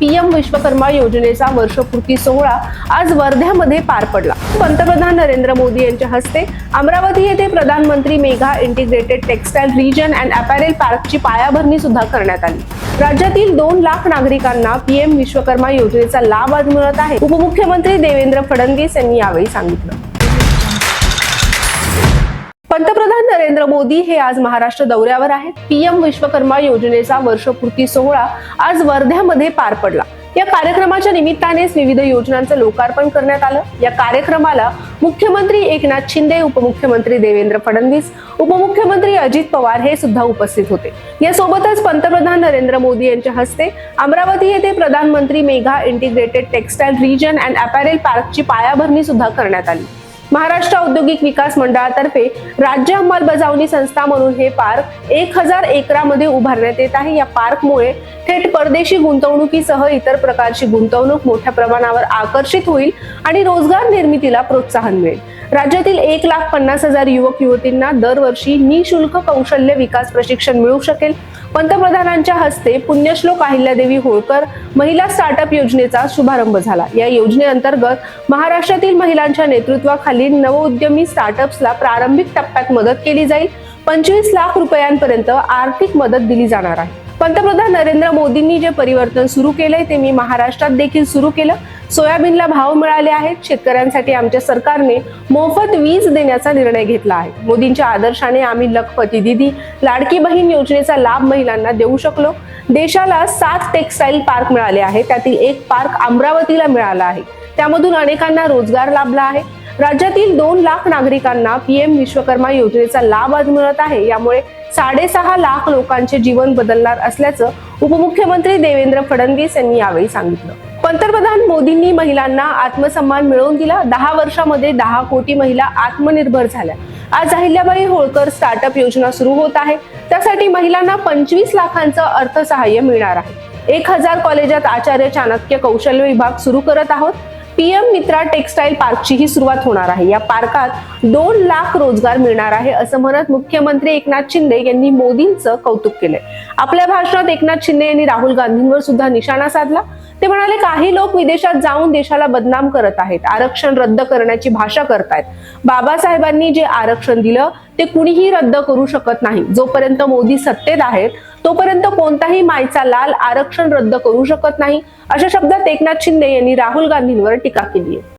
PM Vishwakarma योजनेचा वर्षपूर्ती सोहळा आज वर्ध्यामध्ये पार पडला. पंतप्रधान नरेंद्र मोदी यांच्या हस्ते अमरावती येथे प्रधानमंत्री mega integrated textile region and apparel पार्कची पायाभरणी सुद्धा करण्यात आली. राज्यातील दोन लाख नागरिकांना पीएम विश्वकर्मा योजनेचा लाभ आज मिळत आहे. उपमुख्यमंत्री देवेंद्र फडणवीस यांनी यावेळी सांगितलं. पंतप्रधान नरेंद्र मोदी हे आज महाराष्ट्र दौऱ्यावर आहेत. पीएम विश्वकर्मा योजनेचा वर्षपूर्ती सोहळा आज वर्ध्यामध्ये पार पडला. या कार्यक्रमाच्या निमित्तानेच विविध योजनांचं लोकार्पण करण्यात आलं. या कार्यक्रमाला मुख्यमंत्री एकनाथ शिंदे उपमुख्यमंत्री देवेंद्र फडणवीस उपमुख्यमंत्री अजित पवार हे सुद्धा उपस्थित होते. यासोबतच पंतप्रधान नरेंद्र मोदी यांच्या हस्ते अमरावती येथे प्रधानमंत्री mega integrated textile region and apparel पार्कची पायाभरणी सुद्धा करण्यात आली. महाराष्ट्र औद्योगिक विकास मंडळातर्फे राज्य अंमलबजावणी संस्था म्हणून हे पार्क एक हजार एकरामध्ये उभारण्यात येत आहे. या पार्कमुळे थेट परदेशी गुंतवणुकीसह इतर प्रकारची गुंतवणूक मोठ्या प्रमाणावर आकर्षित होईल आणि रोजगार निर्मितीला प्रोत्साहन मिळेल. राज्यातील एक लाख पन्नास हजार युवक युवतींना दरवर्षी निशुल्क कौशल्य विकास प्रशिक्षण मिळू शकेल. पंतप्रधानांच्या हस्ते पुण्यश्लोक अहिल्यादेवी होळकर महिला स्टार्टअप योजनेचा शुभारंभ झाला. या योजनेअंतर्गत महाराष्ट्रातील महिलांच्या नेतृत्वाखालील नवउद्यमी स्टार्टअप्सला प्रारंभिक टप्प्यात मदत केली जाईल. पंचवीस लाख रुपयांपर्यंत आर्थिक मदत दिली जाणार आहे. पंतप्रधान नरेंद्र मोदींनी जे परिवर्तन सुरू केलंय ते मी महाराष्ट्रात देखील सुरू केलं. सोयाबीनला भाव मिळाले आहेत. शेतकऱ्यांसाठी आमच्या सरकारने मोफत वीज देण्याचा निर्णय घेतला आहे. मोदींच्या आदर्शाने आम्ही लखपती दिदी लाडकी बहीण योजनेचा लाभ महिलांना देऊ शकलो. देशाला सात टेक्सटाईल पार्क मिळाले आहेत. त्यातील एक पार्क अमरावतीला मिळाला आहे. त्यामधून अनेकांना रोजगार लाभला आहे. राज्यातील दोन लाख नागरिकांना पीएम विश्वकर्मा योजनेचा लाभ आज मिळत आहे. यामुळे साडेसहा लाख लोकांचे जीवन बदलणार असल्याचं उपमुख्यमंत्री देवेंद्र फडणवीस यांनी यावेळी सांगितलं. पंतप्रधान मोदींनी महिलांना आत्मसन्मान मिळवून दिला. दहा वर्षामध्ये दहा कोटी महिला आत्मनिर्भर झाल्या. आज अहिल्याबाई होळकर स्टार्टअप योजना सुरू होत आहे. त्यासाठी महिलांना पंचवीस लाखांचं अर्थसहाय्य मिळणार आहे. एक हजार कॉलेजात आचार्य चाणक्य कौशल्य विभाग सुरू करत आहोत. पीएम मित्रा टेक्सटाईल पार्कची ही सुरुवात होणार आहे. या पार्कात दोन लाख रोजगार मिळणार आहे असं म्हणत मुख्यमंत्री एकनाथ शिंदे यांनी मोदींचं कौतुक केलंय. आपल्या भाषणात एकनाथ शिंदे यांनी राहुल गांधींवर सुद्धा निशाणा साधला. ते म्हणाले काही लोक विदेशात जाऊन देशाला बदनाम करत आहेत आरक्षण रद्द करण्याची भाषा करतायत. बाबासाहेबांनी जे आरक्षण दिलं ते कुणीही रद्द करू शकत नाही. जोपर्यंत मोदी सत्तेत आहेत तोपर्यंत कोणताही मायचा लाल आरक्षण रद्द करू शकत नाही अशा शब्दात एकनाथ शिंदे यांनी राहुल गांधींवर टीका केली आहे.